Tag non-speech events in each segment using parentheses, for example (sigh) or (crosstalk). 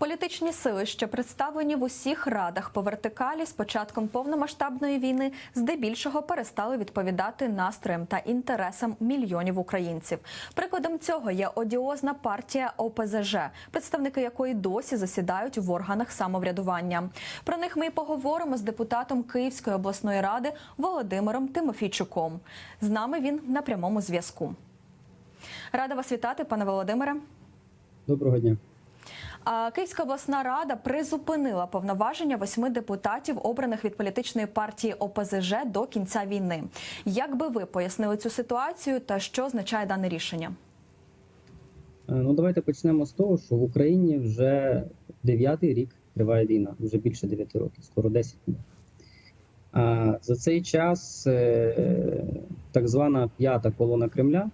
Політичні сили, що представлені в усіх радах по вертикалі з початком повномасштабної війни, здебільшого перестали відповідати настроям та інтересам мільйонів українців. Прикладом цього є одіозна партія ОПЗЖ, представники якої досі засідають в органах самоврядування. Про них ми й поговоримо з депутатом Київської обласної ради Володимиром Тимофійчуком. З нами він на прямому зв'язку. Рада вас вітати, пане Володимире. Доброго дня. Київська обласна рада призупинила повноваження восьми депутатів, обраних від політичної партії ОПЗЖ до кінця війни. Як би ви пояснили цю ситуацію та що означає дане рішення? Е, Ну давайте почнемо з того, що в Україні вже дев'ятий рік триває війна, вже більше 9 років, скоро 10 буде. А за цей час е, так звана п'ята колона Кремля,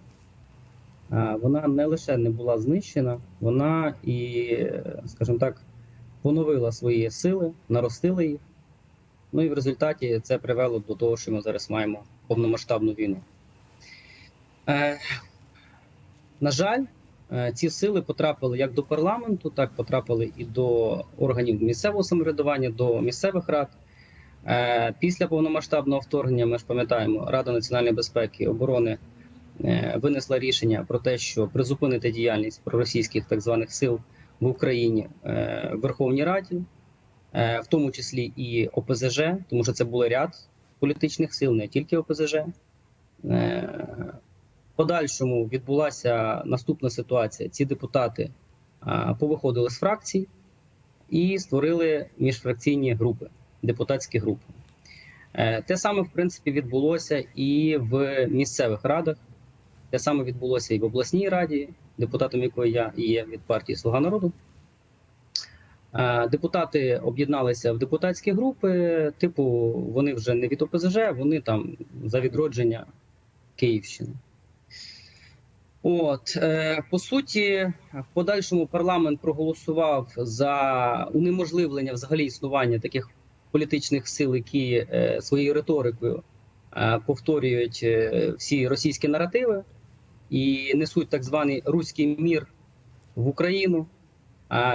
вона не лише не була знищена, вона і, скажімо так, поновила свої сили, наростила їх. Ну і в результаті це привело до того, що ми зараз маємо повномасштабну війну. Е, на жаль, е, ці сили потрапили як до парламенту, так потрапили і до органів місцевого самоврядування, до місцевих рад. Е, Після повномасштабного вторгнення ми ж пам'ятаємо, Рада національної безпеки і оборони винесла рішення про те, що призупинити діяльність проросійських так званих сил в Україні е, в Верховній Раді, е, в тому числі і ОПЗЖ, тому що це були ряд політичних сил, не тільки ОПЗЖ. Е, подальшому відбулася наступна ситуація. Ці депутати повиходили з фракцій і створили міжфракційні групи, депутатські групи. Е, Те саме, в принципі, відбулося і в місцевих радах. Те саме відбулося і в обласній раді, депутатом якої я є від партії Слуга народу. Е, Депутати об'єдналися в депутатські групи, типу, вони вже не від ОПЗЖ, вони там за відродження Київщини. От е, по суті, в подальшому парламент проголосував за унеможливлення взагалі існування таких політичних сил, які е, своєю риторикою повторюють всі російські наративи і несуть так званий руський мір в Україну.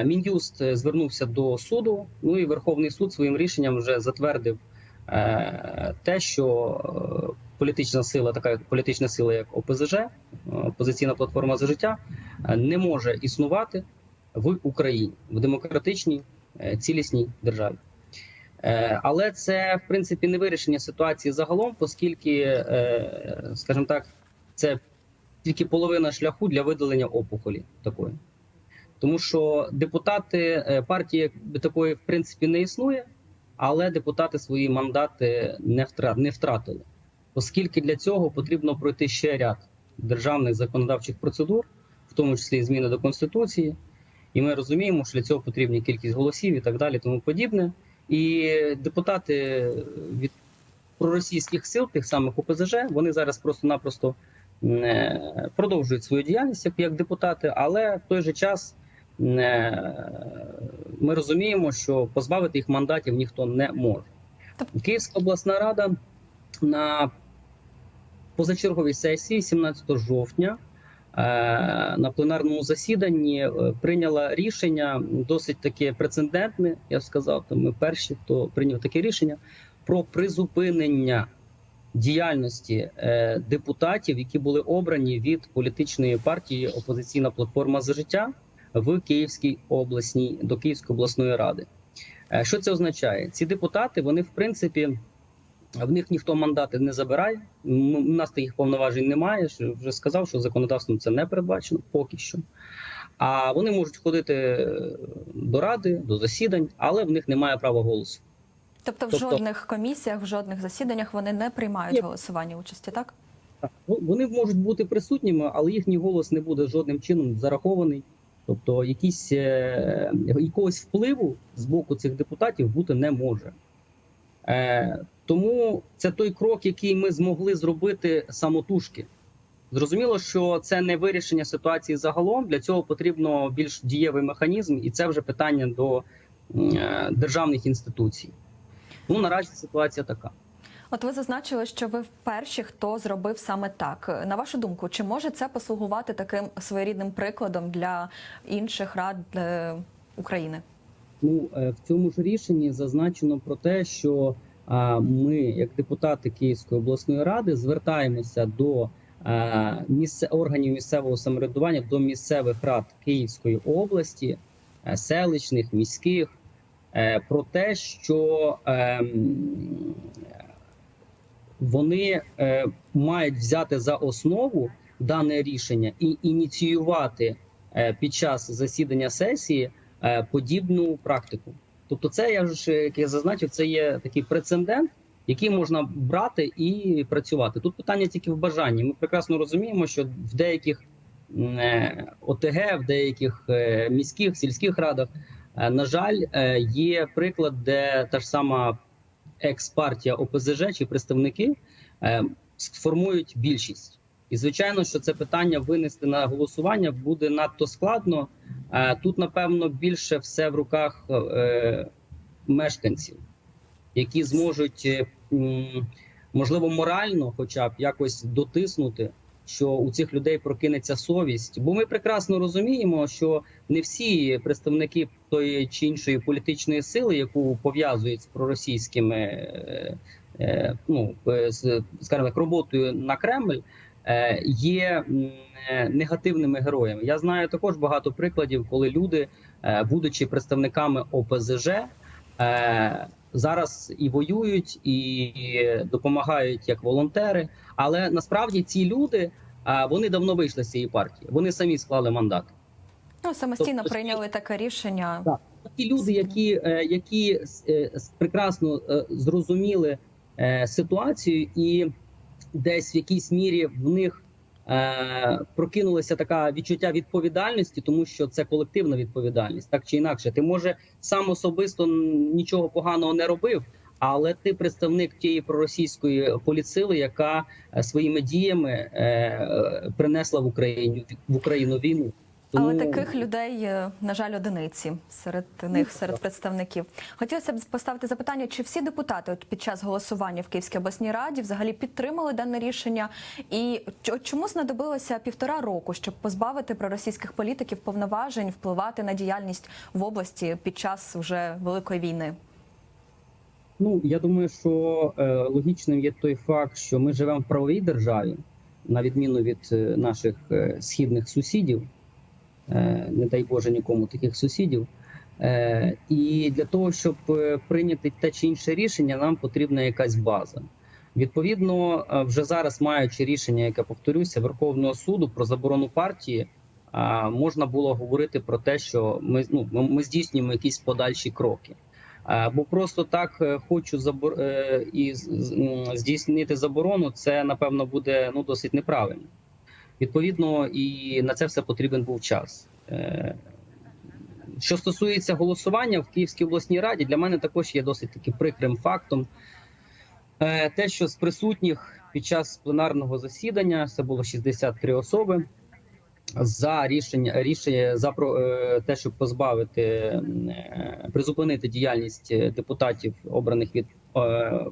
Мін'юст е, звернувся до суду. Ну і Верховний суд своїм рішенням вже затвердив е, те, що е, політична сила, така політична сила, як ОПЗЖ, опозиційна платформа за життя, не може існувати в Україні в демократичній цілісній державі. Але це в принципі не вирішення ситуації загалом, оскільки, скажімо так, це тільки половина шляху для видалення опухолі такої. Тому що депутати е, партії такої в принципі не існує, але депутати свої мандати не втра- не втратили оскільки для цього потрібно пройти ще ряд державних законодавчих процедур, в тому числі зміни до конституції. І ми розуміємо, що для цього потрібна кількість голосів і так далі, тому подібне. І депутати від проросійських сил, тих самих ОПЗЖ, вони зараз просто-напросто продовжують свою діяльність як, депутати, але в той же час ми розуміємо, що позбавити їх мандатів ніхто не може. Київська обласна рада на позачерговій сесії 17 жовтня е, на пленарному засіданні е, прийняла рішення досить таке прецедентне. Я б сказав, то ми перші, хто прийняв таке рішення про призупинення діяльності е, депутатів, які були обрані від політичної партії Опозиційна платформа за життя в Київській обласній до Київської обласної ради. Е, Що це означає? Ці депутати, вони в принципі. В них ніхто мандати не забирає. У нас таких повноважень немає. Вже сказав, що законодавством це не передбачено поки що. А вони можуть ходити до ради, до засідань, але в них немає права голосу. Тобто, в Тобто- жодних комісіях, в жодних засіданнях вони не приймають Ні. голосування участі, так? Ну, Вони можуть бути присутніми, але їхній голос не буде жодним чином зарахований. Тобто, якісь, е, якогось впливу з боку цих депутатів бути не може. Е, тому це той крок, який ми змогли зробити самотужки. Зрозуміло, що це не вирішення ситуації загалом. Для цього потрібно більш дієвий механізм, і це вже питання до е, державних інституцій. Ну наразі ситуація така. От ви зазначили, що ви перші, хто зробив саме так. На вашу думку, чи може це послугувати таким своєрідним прикладом для інших рад е, України? Ну е, в цьому ж рішенні зазначено про те, що ми, як депутати Київської обласної ради, звертаємося до місце органів місцевого самоврядування до місцевих рад Київської області, е, селищних, міських, про те, що ем, вони е, мають взяти за основу дане рішення і ініціювати е, під час засідання сесії е, подібну практику. Тобто, це я ж як я зазначив, це є такий прецедент, який можна брати і працювати. Тут питання тільки в бажанні. Ми прекрасно розуміємо, що в деяких е, ОТГ, в деяких е, міських сільських радах, е, на жаль, е, є приклад, де та ж сама екс-партія ОПЗЖ чи представники е, сформують більшість. І звичайно, що це питання винести на голосування буде надто складно. Е, Тут, напевно, більше все в руках е, мешканців, які зможуть, е, можливо, морально, хоча б якось дотиснути, що у цих людей прокинеться совість. Бо ми прекрасно розуміємо, що не всі представники тої чи іншої політичної сили, яку пов'язують з проросійськими, е, е, ну е, скажімо так, роботою на Кремль. Є негативними героями. Я знаю також багато прикладів, коли люди, будучи представниками ОПЗЖ, зараз і воюють, і допомагають як волонтери. Але насправді ці люди е, вони давно вийшли з цієї партії. Вони самі склали мандат. Ну самостійно Тобто, прийняли таке рішення. Так. Ті люди, які, е, які е, прекрасно е, зрозуміли е, ситуацію, і десь в якійсь мірі в них е, прокинулося така відчуття відповідальності, тому що це колективна відповідальність, так чи інакше. Ти може сам особисто нічого поганого не робив. Але ти представник тієї проросійської поліцили, яка е, своїми діями е, е, принесла в Україну в Україну війну. Але таких людей, е, на жаль, одиниці серед них, серед представників. Хотілося б поставити запитання, чи всі депутати от під час голосування в Київській обласній раді взагалі підтримали дане рішення, і чому знадобилося півтора року, щоб позбавити проросійських політиків повноважень впливати на діяльність в області під час вже великої війни? Ну я думаю, що е, логічним є той факт, що ми живемо в правовій державі, на відміну від е, наших е, східних сусідів. Е, не дай Боже нікому таких сусідів. Е, і для того, щоб е, прийняти те чи інше рішення, нам потрібна якась база. Відповідно, вже зараз маючи рішення, яке повторюся, Верховного суду про заборону партії, можна було говорити про те, що ми ну ми, здійснюємо якісь подальші кроки. Бо просто так хочу забор і здійснити заборону, це напевно буде ну досить неправильно. Відповідно, і на це все потрібен був час. Е, Що стосується голосування в Київській обласній раді, для мене також є досить таки прикрим фактом. Е, Те, що з присутніх під час пленарного засідання це було 63 особи. За рішення рішення за е, те, щоб позбавити призупинити діяльність депутатів, обраних від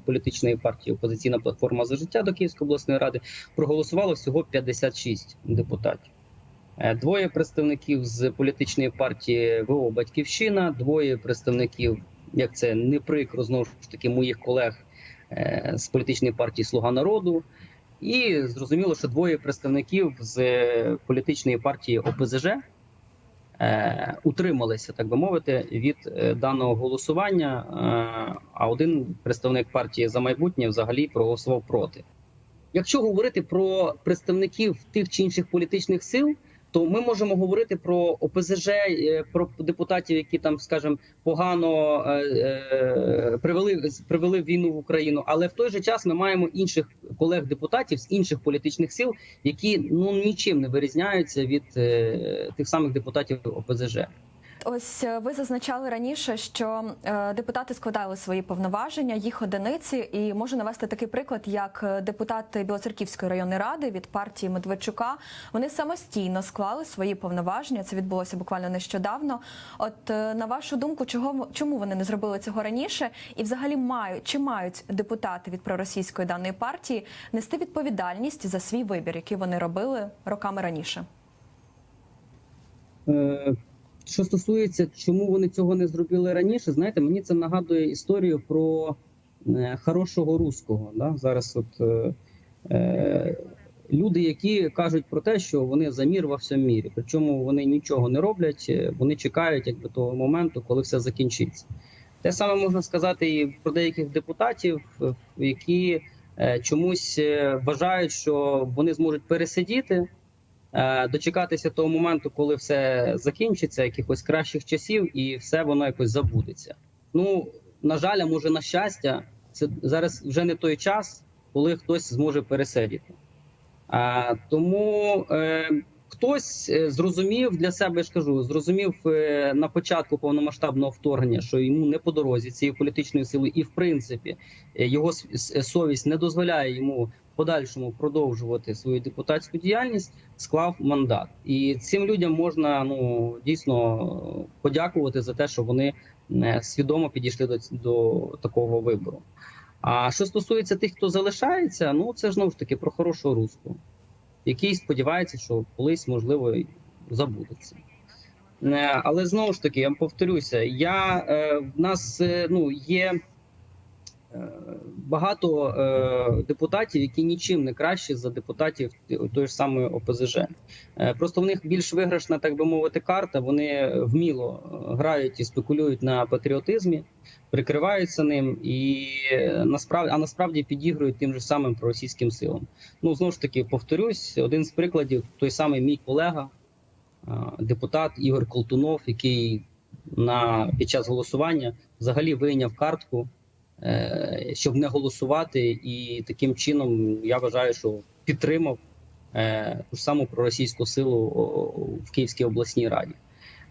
політичної партії Опозиційна платформа за життя до Київської обласної ради, проголосувало всього 56 депутатів. Е, Двоє представників з політичної партії ВО Батьківщина, двоє представників, як це не прикро, знову ж таки, моїх колег е, з політичної партії Слуга народу. І зрозуміло, що двоє представників з е, політичної партії ОПЗЖ е, утрималися, так би мовити, від е, даного голосування. Е, а один представник партії за майбутнє взагалі проголосував проти. Якщо говорити про представників тих чи інших політичних сил, то ми можемо говорити про ОПЗЖ, е, про депутатів, які там, скажімо, погано е, е, привели привели війну в Україну. Але в той же час ми маємо інших колег-депутатів з інших політичних сил, які ну нічим не вирізняються від тих самих депутатів ОПЗЖ. Ось е, ви зазначали раніше, що е, депутати складали свої повноваження, їх одиниці, і можу навести такий приклад, як е, депутати Білоцерківської районної ради від партії Медведчука. Вони самостійно склали свої повноваження. Це відбулося буквально нещодавно. От на вашу думку, чого чому вони не зробили цього раніше? І взагалі мають чи мають депутати від проросійської даної партії нести відповідальність за свій вибір, який вони робили роками раніше? Що стосується, чому вони цього не зробили раніше, знаєте, мені це нагадує історію про е, хорошого руського. Да? Зараз от е, е, люди, які кажуть про те, що вони за мір во всьому мірі. Причому вони нічого не роблять, е, вони чекають якби того моменту, коли все закінчиться. Те саме можна сказати і про деяких депутатів, які чомусь вважають, що вони зможуть пересидіти, дочекатися того моменту, коли все закінчиться, якихось кращих часів, і все воно якось забудеться. Ну на жаль, а може на щастя, це зараз вже не той час, коли хтось зможе пересидіти. А, тому е, хтось е, зрозумів для себе, я ж кажу, зрозумів е, на початку повномасштабного вторгнення, що йому не по дорозі цієї політичної сили, і в принципі е, його совість не дозволяє йому подальшому продовжувати свою депутатську діяльність, склав мандат. І цим людям можна ну дійсно подякувати за те, що вони е, свідомо підійшли до, до такого вибору. А що стосується тих, хто залишається, ну це знову ж таки про хорошого руського, який сподівається, що колись можливо забудеться. Е, Але знову ж таки, я повторюся, я е, в нас ну є багато е, депутатів, які нічим не кращі за депутатів тої ж самої ОПЗЖ. Е, Просто в них більш виграшна, так би мовити, карта. Вони вміло е, грають і спекулюють на патріотизмі, прикриваються ним і е, насправді, а насправді підігрують тим же самим проросійським силам. Ну знову ж таки, повторюсь, один з прикладів той самий мій колега, е, депутат Ігор Колтунов, який на під час голосування взагалі вийняв картку, щоб не голосувати, і таким чином я вважаю, що підтримав е, ту саму проросійську силу в Київській обласній раді.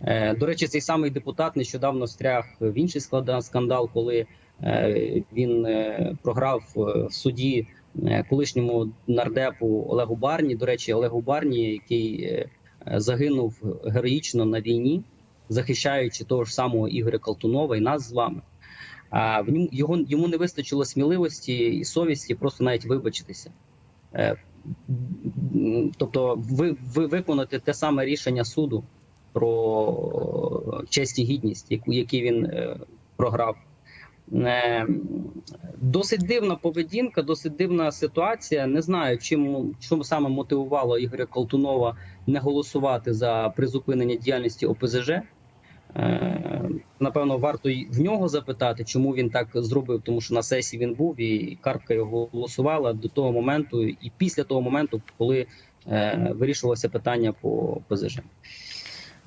Е, До речі, цей самий депутат нещодавно встряг в інший скандал, коли е, він е, програв е, в суді е, колишньому нардепу Олегу Барні. До речі, Олегу Барні, який е, загинув героїчно на війні, захищаючи того ж самого Ігоря Калтунова і нас з вами. А в ньому його йому не вистачило сміливості і совісті просто навіть вибачитися. Е, Тобто, ви, ви виконати те саме рішення суду про честь і гідність, яку який він е, програв. Е, Досить дивна поведінка, досить дивна ситуація. Не знаю, чим чому саме мотивувало Ігоря Колтунова не голосувати за призупинення діяльності ОПЗЖ. Е, Напевно, варто й в нього запитати, чому він так зробив, тому що на сесії він був і картка його голосувала до того моменту, і після того моменту, коли е, вирішувалося питання по ОПЗЖ.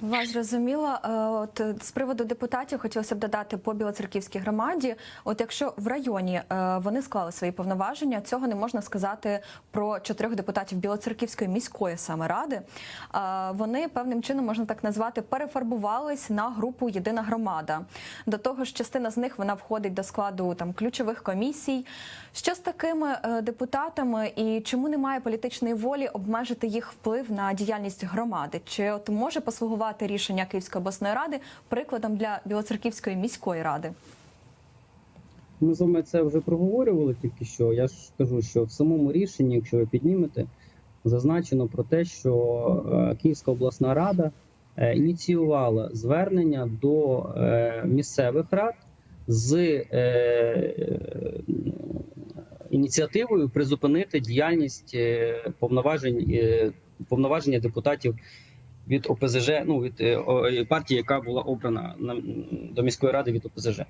Вас зрозуміло. Е, От е, з приводу депутатів хотілося б додати по білоцерківській громаді. От якщо в районі е, вони склали свої повноваження, цього не можна сказати про чотирьох депутатів Білоцерківської міської саме ради. Вони певним чином можна так назвати перефарбувались на групу Єдина громада. До того ж, частина з них вона входить до складу там ключових комісій. Що з такими депутатами і чому немає політичної волі обмежити їх вплив на діяльність громади? Чи от може послугувати рішення Київської обласної ради прикладом для Білоцерківської міської ради? Ми з вами це вже проговорювали тільки що. Я ж кажу, що в самому рішенні, якщо ви піднімете, зазначено про те, що е, Київська обласна рада е, ініціювала звернення до е, місцевих рад з ініціативою призупинити діяльність повноважень повноваження депутатів від ОПЗЖ, ну від е, партії, яка була обрана на до міської ради від ОПЗЖ.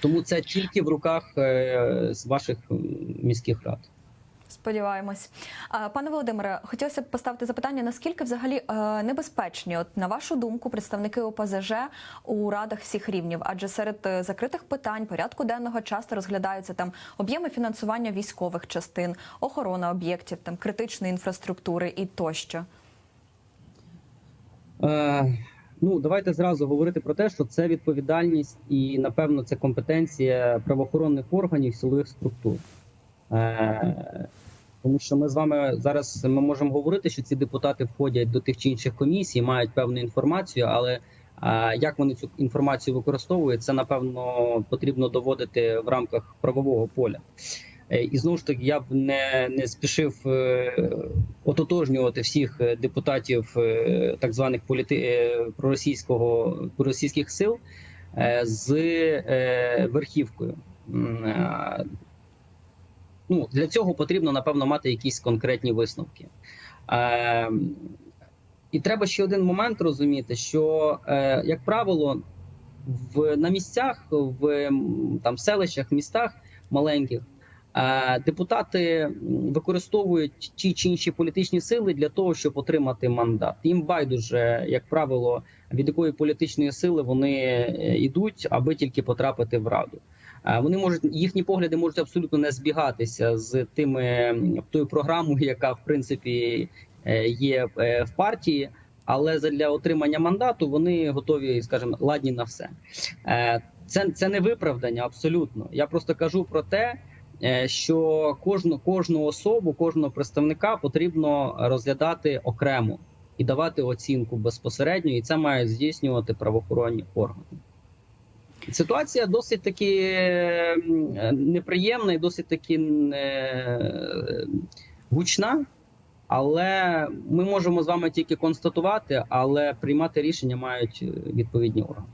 Тому це тільки в руках е, ваших міських рад. Сподіваємось, пане Володимире, хотілося б поставити запитання: наскільки взагалі е, небезпечні, от на вашу думку, представники ОПЗЖ у радах всіх рівнів? Адже серед е, закритих питань порядку денного часто розглядаються там об'єми фінансування військових частин, охорона об'єктів, там критичної інфраструктури і тощо. Е, ну, давайте зразу говорити про те, що це відповідальність і, напевно, це компетенція правоохоронних органів силових структур. Е, тому що ми з вами зараз ми можемо говорити, що ці депутати входять до тих чи інших комісій, мають певну інформацію, але е, як вони цю інформацію використовують, це напевно потрібно доводити в рамках правового поля. Е, І знову ж таки, я б не, не спішив е, ототожнювати всіх е, депутатів так званих політи... проросійського проросійських сил з верхівкою. Ну, для цього потрібно, напевно, мати якісь конкретні висновки. І треба ще один момент розуміти, що, як правило, в, на місцях, в там, селищах, містах маленьких, депутати використовують ті чи інші політичні сили для того, щоб отримати мандат. Їм байдуже, як правило, від якої політичної сили вони е, йдуть, аби тільки потрапити в раду. Е, Вони можуть їхні погляди можуть абсолютно не збігатися з тими тою програмою, (laughs) яка в принципі е, є е, в партії. Але для отримання мандату вони готові, скажімо, ладні на все. Е, Це, це не виправдання абсолютно. Я просто кажу про те, е, що кожну кожну особу, кожного представника потрібно розглядати окремо і давати оцінку безпосередньо, і це мають здійснювати правоохоронні органи. Ситуація досить таки е, неприємна і досить таки е, гучна. Але ми можемо з вами тільки констатувати, але приймати рішення мають е, відповідні органи.